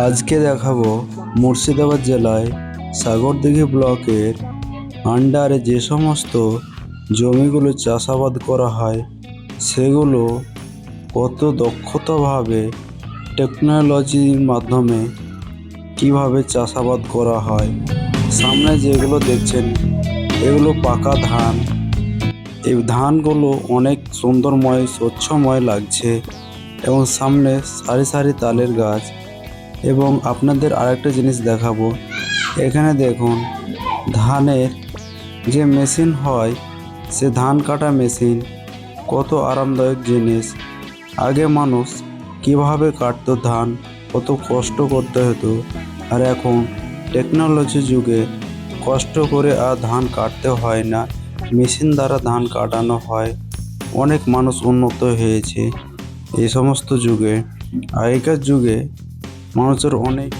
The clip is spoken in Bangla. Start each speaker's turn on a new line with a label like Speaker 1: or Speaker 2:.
Speaker 1: আজকে দেখাবো মুর্শিদাবাদ জেলায় সাগরদিঘি ব্লকের আন্ডারে যে সমস্ত জমিগুলো চাষাবাদ করা হয়, সেগুলো কত দক্ষতাভাবে টেকনোলজির মাধ্যমে কীভাবে চাষাবাদ করা হয়, সামনে যেগুলো দেখছেন, এগুলো পাকা ধান। এই ধানগুলো অনেক সুন্দরময়, স্বচ্ছময় লাগছে এবং সামনে সারি সারি তালের গাছ। এবং আপনাদের আরেকটা জিনিস দেখাবো। এখানে দেখুন, ধানের যে মেশিন হয়, সে ধান কাটা মেশিন, কত আরামদায়ক জিনিস। আগে মানুষ কীভাবে কাটতো ধান, কত কষ্ট করতে হতো। আর এখন টেকনোলজি যুগে কষ্ট করে আর ধান কাটতে হয় না, মেশিন দ্বারা ধান কাটানো হয়। অনেক মানুষ উন্নত হয়েছে এই সমস্ত যুগে। আগেকার যুগে মানুষের অনেক